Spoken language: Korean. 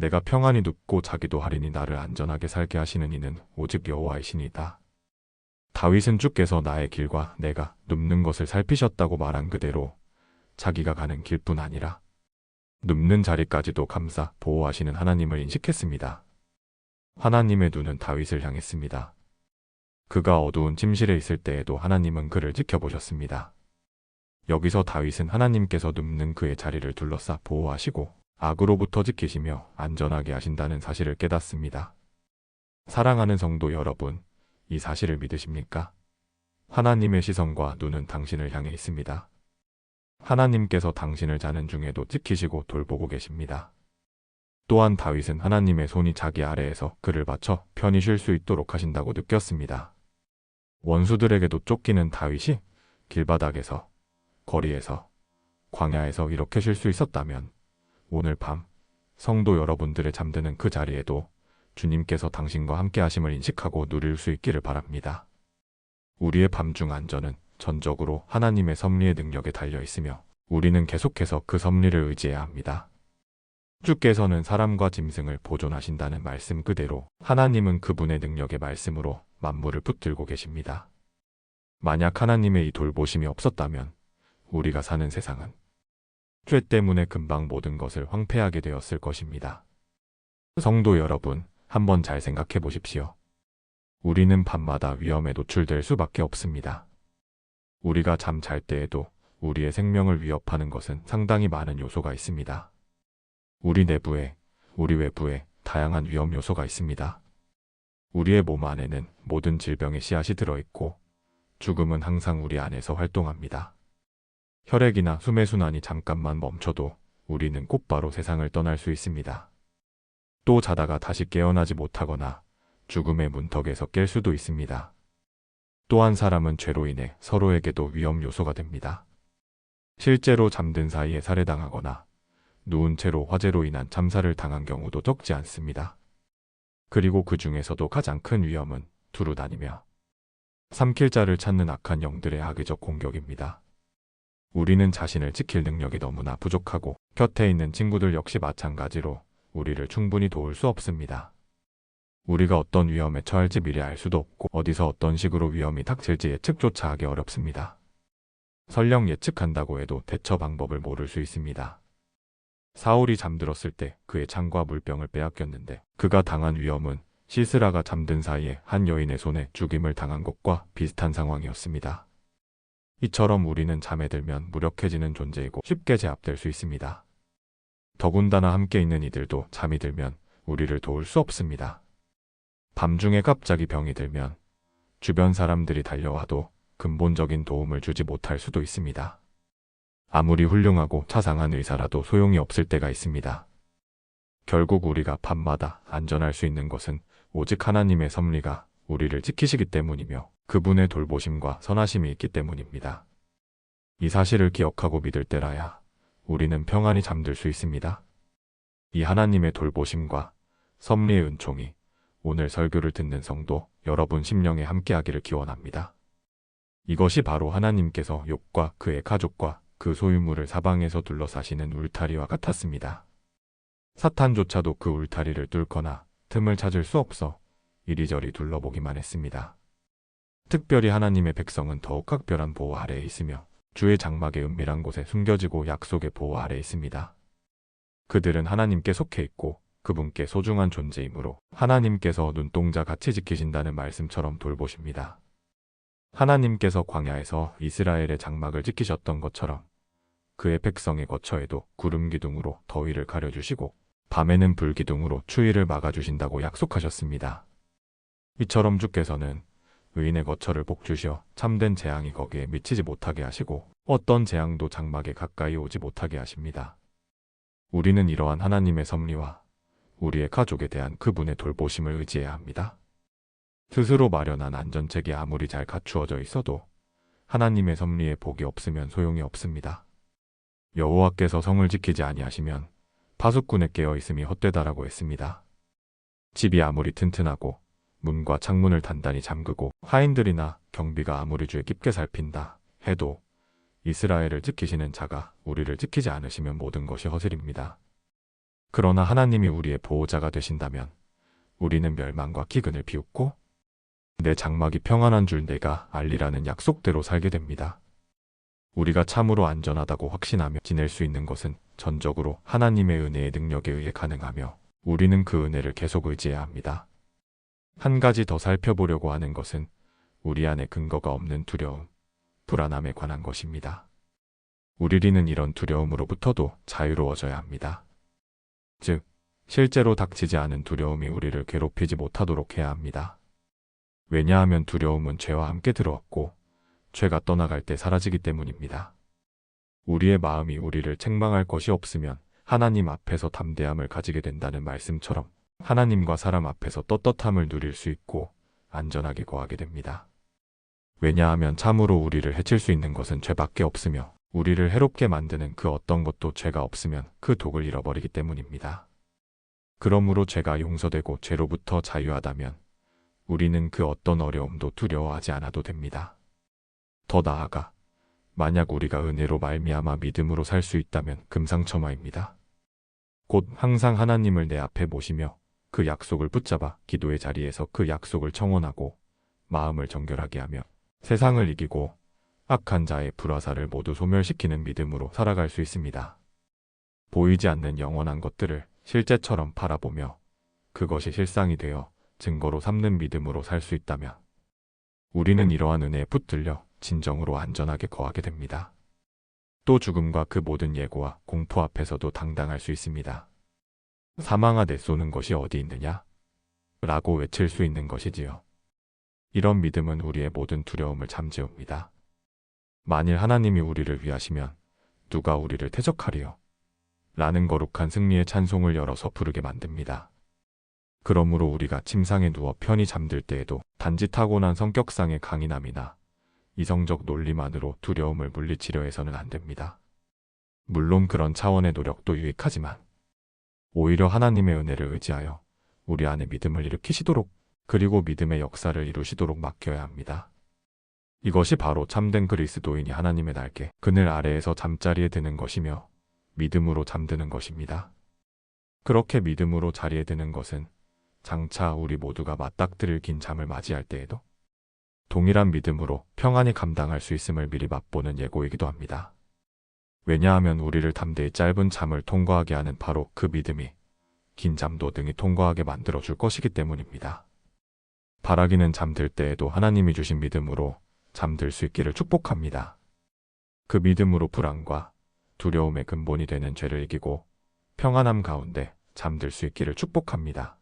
내가 평안히 눕고 자기도 하리니 나를 안전하게 살게 하시는 이는 오직 여호와이시니이다. 다윗은 주께서 나의 길과 내가 눕는 것을 살피셨다고 말한 그대로 자기가 가는 길뿐 아니라 눕는 자리까지도 감싸 보호하시는 하나님을 인식했습니다. 하나님의 눈은 다윗을 향했습니다. 그가 어두운 침실에 있을 때에도 하나님은 그를 지켜보셨습니다. 여기서 다윗은 하나님께서 눕는 그의 자리를 둘러싸 보호하시고 악으로부터 지키시며 안전하게 하신다는 사실을 깨닫습니다. 사랑하는 성도 여러분, 이 사실을 믿으십니까? 하나님의 시선과 눈은 당신을 향해 있습니다. 하나님께서 당신을 자는 중에도 지키시고 돌보고 계십니다. 또한 다윗은 하나님의 손이 자기 아래에서 그를 받쳐 편히 쉴 수 있도록 하신다고 느꼈습니다. 원수들에게도 쫓기는 다윗이 길바닥에서, 거리에서, 광야에서 이렇게 쉴 수 있었다면 오늘 밤 성도 여러분들의 잠드는 그 자리에도 주님께서 당신과 함께 하심을 인식하고 누릴 수 있기를 바랍니다. 우리의 밤중 안전은 전적으로 하나님의 섭리의 능력에 달려 있으며 우리는 계속해서 그 섭리를 의지해야 합니다. 주께서는 사람과 짐승을 보존하신다는 말씀 그대로 하나님은 그분의 능력의 말씀으로 만물을 붙들고 계십니다. 만약 하나님의 이 돌보심이 없었다면 우리가 사는 세상은 죄 때문에 금방 모든 것을 황폐하게 되었을 것입니다. 성도 여러분, 한번 잘 생각해 보십시오. 우리는 밤마다 위험에 노출될 수밖에 없습니다. 우리가 잠 잘 때에도 우리의 생명을 위협하는 것은 상당히 많은 요소가 있습니다. 우리 내부에, 우리 외부에 다양한 위험 요소가 있습니다. 우리의 몸 안에는 모든 질병의 씨앗이 들어있고 죽음은 항상 우리 안에서 활동합니다. 혈액이나 수매순환이 잠깐만 멈춰도 우리는 곧바로 세상을 떠날 수 있습니다. 또 자다가 다시 깨어나지 못하거나 죽음의 문턱에서 깰 수도 있습니다. 또한 사람은 죄로 인해 서로에게도 위험 요소가 됩니다. 실제로 잠든 사이에 살해당하거나 누운 채로 화재로 인한 참사를 당한 경우도 적지 않습니다. 그리고 그 중에서도 가장 큰 위험은 두루 다니며 삼킬 자를 찾는 악한 영들의 악의적 공격입니다. 우리는 자신을 지킬 능력이 너무나 부족하고 곁에 있는 친구들 역시 마찬가지로 우리를 충분히 도울 수 없습니다. 우리가 어떤 위험에 처할지 미리 알 수도 없고 어디서 어떤 식으로 위험이 닥칠지 예측조차 하기 어렵습니다. 설령 예측한다고 해도 대처 방법을 모를 수 있습니다. 사울이 잠들었을 때 그의 창과 물병을 빼앗겼는데 그가 당한 위험은 시스라가 잠든 사이에 한 여인의 손에 죽임을 당한 것과 비슷한 상황이었습니다. 이처럼 우리는 잠에 들면 무력해지는 존재이고 쉽게 제압될 수 있습니다. 더군다나 함께 있는 이들도 잠이 들면 우리를 도울 수 없습니다. 밤중에 갑자기 병이 들면 주변 사람들이 달려와도 근본적인 도움을 주지 못할 수도 있습니다. 아무리 훌륭하고 차상한 의사라도 소용이 없을 때가 있습니다. 결국 우리가 밤마다 안전할 수 있는 것은 오직 하나님의 섭리가 우리를 지키시기 때문이며 그분의 돌보심과 선하심이 있기 때문입니다. 이 사실을 기억하고 믿을 때라야 우리는 평안히 잠들 수 있습니다. 이 하나님의 돌보심과 섭리의 은총이 오늘 설교를 듣는 성도 여러분 심령에 함께하기를 기원합니다. 이것이 바로 하나님께서 욥과 그의 가족과 그 소유물을 사방에서 둘러싸시는 울타리와 같았습니다. 사탄조차도 그 울타리를 뚫거나 틈을 찾을 수 없어 이리저리 둘러보기만 했습니다. 특별히 하나님의 백성은 더욱 각별한 보호 아래에 있으며 주의 장막의 은밀한 곳에 숨겨지고 약속의 보호 아래에 있습니다. 그들은 하나님께 속해 있고 그분께 소중한 존재이므로 하나님께서 눈동자 같이 지키신다는 말씀처럼 돌보십니다. 하나님께서 광야에서 이스라엘의 장막을 지키셨던 것처럼 그의 백성의 거처에도 구름 기둥으로 더위를 가려주시고 밤에는 불 기둥으로 추위를 막아주신다고 약속하셨습니다. 이처럼 주께서는 의인의 거처를 복주시어 참된 재앙이 거기에 미치지 못하게 하시고 어떤 재앙도 장막에 가까이 오지 못하게 하십니다. 우리는 이러한 하나님의 섭리와 우리의 가족에 대한 그분의 돌보심을 의지해야 합니다. 스스로 마련한 안전책이 아무리 잘 갖추어져 있어도 하나님의 섭리에 복이 없으면 소용이 없습니다. 여호와께서 성을 지키지 아니하시면 파수꾼에 깨어 있음이 헛되다라고 했습니다. 집이 아무리 튼튼하고 문과 창문을 단단히 잠그고 하인들이나 경비가 아무리 주에 깊게 살핀다 해도 이스라엘을 지키시는 자가 우리를 지키지 않으시면 모든 것이 허슬입니다. 그러나 하나님이 우리의 보호자가 되신다면 우리는 멸망과 기근을 비웃고 내 장막이 평안한 줄 내가 알리라는 약속대로 살게 됩니다. 우리가 참으로 안전하다고 확신하며 지낼 수 있는 것은 전적으로 하나님의 은혜의 능력에 의해 가능하며 우리는 그 은혜를 계속 의지해야 합니다. 한 가지 더 살펴보려고 하는 것은 우리 안에 근거가 없는 두려움, 불안함에 관한 것입니다. 우리리는 이런 두려움으로부터도 자유로워져야 합니다. 즉, 실제로 닥치지 않은 두려움이 우리를 괴롭히지 못하도록 해야 합니다. 왜냐하면 두려움은 죄와 함께 들어왔고, 죄가 떠나갈 때 사라지기 때문입니다. 우리의 마음이 우리를 책망할 것이 없으면 하나님 앞에서 담대함을 가지게 된다는 말씀처럼 하나님과 사람 앞에서 떳떳함을 누릴 수 있고 안전하게 거하게 됩니다. 왜냐하면 참으로 우리를 해칠 수 있는 것은 죄밖에 없으며 우리를 해롭게 만드는 그 어떤 것도 죄가 없으면 그 독을 잃어버리기 때문입니다. 그러므로 죄가 용서되고 죄로부터 자유하다면 우리는 그 어떤 어려움도 두려워하지 않아도 됩니다. 더 나아가 만약 우리가 은혜로 말미암아 믿음으로 살 수 있다면 금상첨화입니다. 곧 항상 하나님을 내 앞에 모시며 그 약속을 붙잡아 기도의 자리에서 그 약속을 청원하고 마음을 정결하게 하며 세상을 이기고 악한 자의 불화살을 모두 소멸시키는 믿음으로 살아갈 수 있습니다. 보이지 않는 영원한 것들을 실제처럼 바라보며 그것이 실상이 되어 증거로 삼는 믿음으로 살 수 있다면 우리는 이러한 은혜에 붙들려 진정으로 안전하게 거하게 됩니다. 또 죽음과 그 모든 예고와 공포 앞에서도 당당할 수 있습니다. 사망아 내 쏘는 것이 어디 있느냐? 라고 외칠 수 있는 것이지요. 이런 믿음은 우리의 모든 두려움을 잠재웁니다. 만일 하나님이 우리를 위하시면 누가 우리를 대적하리요? 라는 거룩한 승리의 찬송을 열어서 부르게 만듭니다. 그러므로 우리가 침상에 누워 편히 잠들 때에도 단지 타고난 성격상의 강인함이나 이성적 논리만으로 두려움을 물리치려 해서는 안 됩니다. 물론 그런 차원의 노력도 유익하지만 오히려 하나님의 은혜를 의지하여 우리 안에 믿음을 일으키시도록 그리고 믿음의 역사를 이루시도록 맡겨야 합니다. 이것이 바로 참된 그리스도인이 하나님의 날개, 그늘 아래에서 잠자리에 드는 것이며 믿음으로 잠드는 것입니다. 그렇게 믿음으로 자리에 드는 것은 장차 우리 모두가 맞닥뜨릴 긴 잠을 맞이할 때에도 동일한 믿음으로 평안히 감당할 수 있음을 미리 맛보는 예고이기도 합니다. 왜냐하면 우리를 담대히 짧은 잠을 통과하게 하는 바로 그 믿음이 긴 잠도 등이 통과하게 만들어 줄 것이기 때문입니다. 바라기는 잠들 때에도 하나님이 주신 믿음으로 잠들 수 있기를 축복합니다. 그 믿음으로 불안과 두려움의 근본이 되는 죄를 이기고 평안함 가운데 잠들 수 있기를 축복합니다.